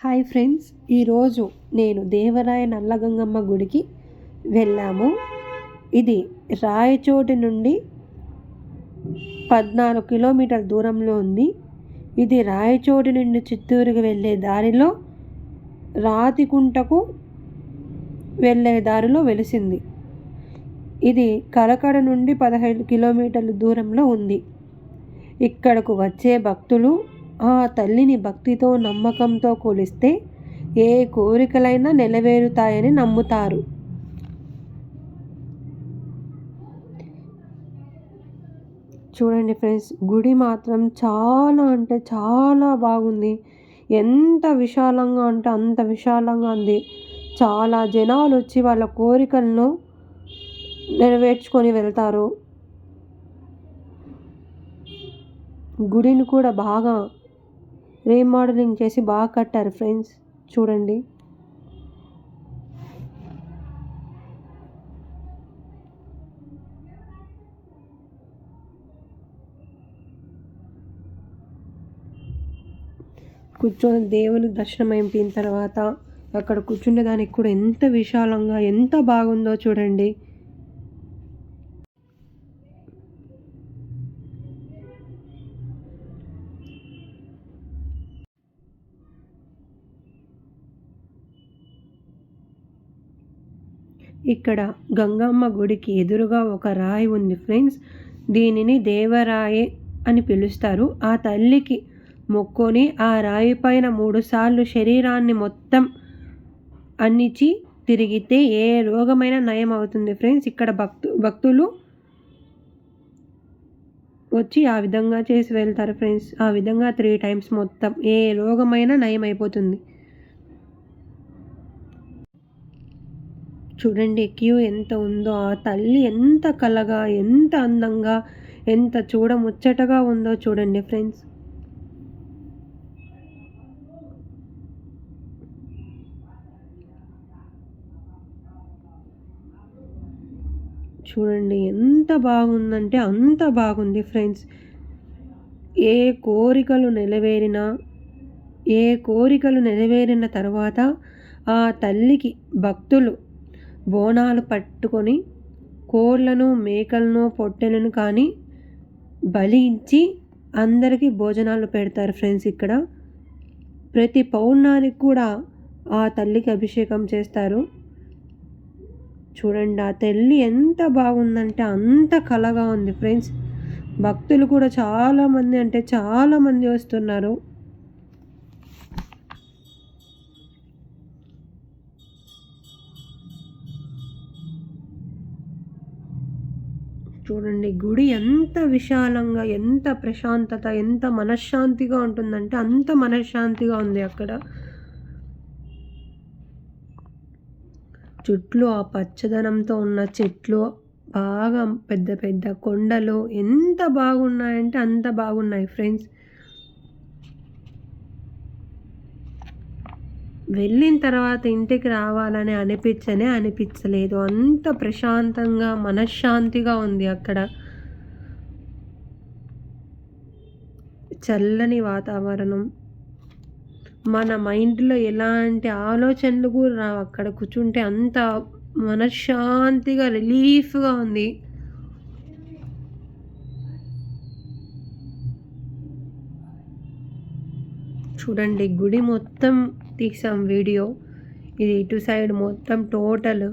Hi friends ఈరోజు నేను దేవరాయ నల్లగంగమ్మ గుడికి వెళ్ళాము. ఇది రాయచోటి నుండి పద్నాలుగు కిలోమీటర్ల దూరంలో ఉంది. ఇది రాయచోటి నుండి చిత్తూరుకు వెళ్ళే దారిలో రాతికుంటకు వెళ్ళే దారిలో వెలిసింది. ఇది కలకడ నుండి పదహైదు కిలోమీటర్ల దూరంలో ఉంది. ఇక్కడకు వచ్చే భక్తులు ఆ తల్లిని భక్తితో నమ్మకంతో కొలిస్తే ఏ కోరికలైనా నెరవేరుతాయని నమ్ముతారు. చూడండి ఫ్రెండ్స్ గుడి మాత్రం చాలా అంటే చాలా బాగుంది. ఎంత విశాలంగా అంటే అంత విశాలంగా ఉంది. చాలా జనాలు వచ్చి వాళ్ళ కోరికలను నెరవేర్చుకొని వెళ్తారు. గుడిని కూడా బాగా రీమోడలింగ్ చేసి బాగా కట్టారు ఫ్రెండ్స్. చూడండి. కూర్చొని దేవుని దర్శనం అయిపోయిన తర్వాత అక్కడ కూర్చునే దానికి కూడా ఎంత విశాలంగా ఎంత బాగుందో చూడండి. ఇక్కడ గంగమ్మ గుడికి ఎదురుగా ఒక రాయి ఉంది ఫ్రెండ్స్. దీనిని దేవరాయే అని పిలుస్తారు. ఆ తల్లికి మొక్కొని ఆ రాయి పైన మూడుసార్లు శరీరాన్ని మొత్తం అన్నిచి తిరిగితే ఏ రోగమైనా నయం అవుతుంది ఫ్రెండ్స్. ఇక్కడ భక్తు భక్తులు వచ్చి ఆ విధంగా చేసి వెళ్తారు ఫ్రెండ్స్. ఆ విధంగా త్రీ టైమ్స్ మొత్తం ఏ రోగమైనా నయం అయిపోతుంది చూడండి క్యూ ఎంత ఉందో ఆ తల్లి ఎంత కలగా ఎంత అందంగా ఎంత చూడముచ్చటగా ఉందో చూడండి ఫ్రెండ్స్. చూడండి ఎంత బాగుందంటే అంత బాగుంది ఫ్రెండ్స్. ఏ కోరికలు నెరవేరినా ఏ కోరికలు నెరవేరిన తర్వాత ఆ తల్లికి భక్తులు బోనాలు పట్టుకొని కోళ్ళను మేకలను పొట్టెలను కానీ బలి ఇచ్చి అందరికీ భోజనాలు పెడతారు ఫ్రెండ్స్ ఇక్కడ. ప్రతి పౌర్ణానికి కూడా ఆ తల్లికి అభిషేకం చేస్తారు. చూడండి ఆ తల్లి ఎంత బాగుందంటే అంత కలగా ఉంది ఫ్రెండ్స్. భక్తులు కూడా చాలామంది అంటే చాలామంది వస్తున్నారు. చూడండి గుడి ఎంత విశాలంగా ఎంత ప్రశాంతత ఎంత మనశ్శాంతిగా ఉంటుందంటే అంత మనశ్శాంతిగా ఉంది అక్కడ. చుట్లు ఆ పచ్చదనంతో ఉన్న చెట్లు బాగా పెద్ద పెద్ద కొండలు ఎంత బాగున్నాయంటే అంత బాగున్నాయి ఫ్రెండ్స్ వెళ్ళిన తర్వాత ఇంటికి రావాలని అనిపించనే అనిపించలేదు. అంత ప్రశాంతంగా మనశ్శాంతిగా ఉంది అక్కడ. చల్లని వాతావరణం. మన మైండ్లో ఎలాంటి ఆలోచనలు కూడా రావు. అక్కడ కూర్చుంటే అంత మనశ్శాంతిగా రిలీఫ్గా ఉంది. చూడండి గుడి మొత్తం తీసాం వీడియో. ఇది ఇటు సైడ్ మొత్తం టోటల్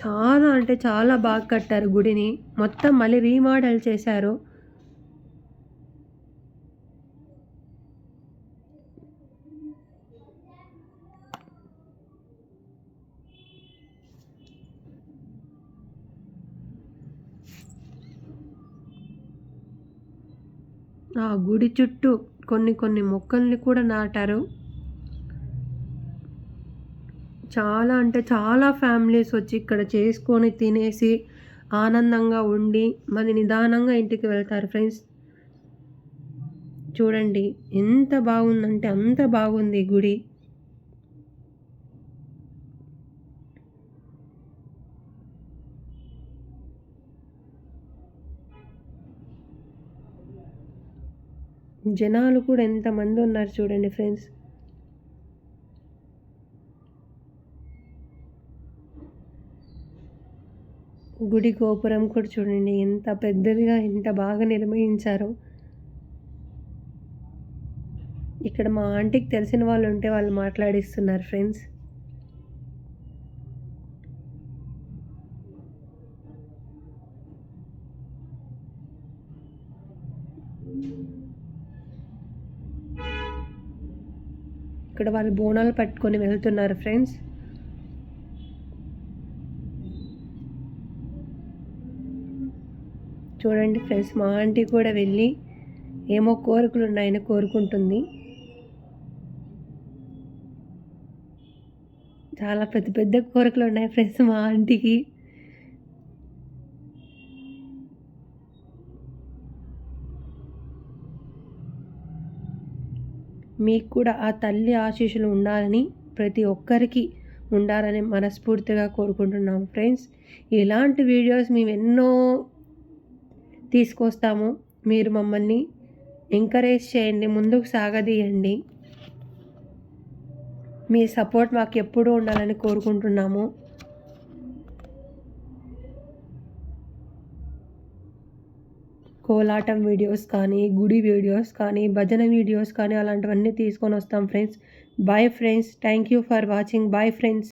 చాలా అంటే చాలా బాగా కట్టారు గుడిని. మొత్తం మళ్ళీ రీమోడల్ చేశారు. ఆ గుడి చుట్టూ కొన్ని కొన్ని మొక్కల్ని కూడా నాటారు. చాలా అంటే చాలా ఫ్యామిలీస్ వచ్చి ఇక్కడ చేసుకొని తినేసి ఆనందంగా ఉండి మరి నిదానంగా ఇంటికి వెళ్తారు ఫ్రెండ్స్. చూడండి ఎంత బాగుందంటే అంత బాగుంది గుడి. జనాలు కూడా ఎంతమంది ఉన్నారు చూడండి ఫ్రెండ్స్. గుడి గోపురం కూడా చూడండి ఎంత పెద్దదిగా ఎంత బాగా నిర్మించారో. ఇక్కడ మా ఆంటీకి తెలిసిన వాళ్ళు ఉంటే వాళ్ళు మాట్లాడిస్తున్నారు ఫ్రెండ్స్. ఇక్కడ వాళ్ళు బోనాలు పట్టుకొని వెళ్తున్నారు ఫ్రెండ్స్. చూడండి ఫ్రెండ్స్ మా ఆంటీ కూడా వెళ్ళి ఏమో కోరికలు ఉన్నాయని కోరుకుంటుంది. చాలా పెద్ద పెద్ద కోరికలు ఉన్నాయి ఫ్రెండ్స్ మా ఆంటీకి. మీకు కూడా ఆ తల్లి ఆశీస్సులు ఉండాలని ప్రతి ఒక్కరికి ఉండాలని మనస్ఫూర్తిగా కోరుకుంటున్నాం ఫ్రెండ్స్. ఇలాంటి వీడియోస్ మేము ఎన్నో తీసుకొస్తాము. మీరు మమ్మల్ని ఎంకరేజ్ చేయండి ముందుకు సాగదీయండి. మీ సపోర్ట్ మాకు ఎప్పుడూ ఉండాలని కోరుకుంటున్నాము. కోలాటం వీడియోస్ కానీ గుడి వీడియోస్ కానీ భజన వీడియోస్ కానీ అలాంటివన్నీ తీసుకొని వస్తాం friends bye friends thank you for watching bye friends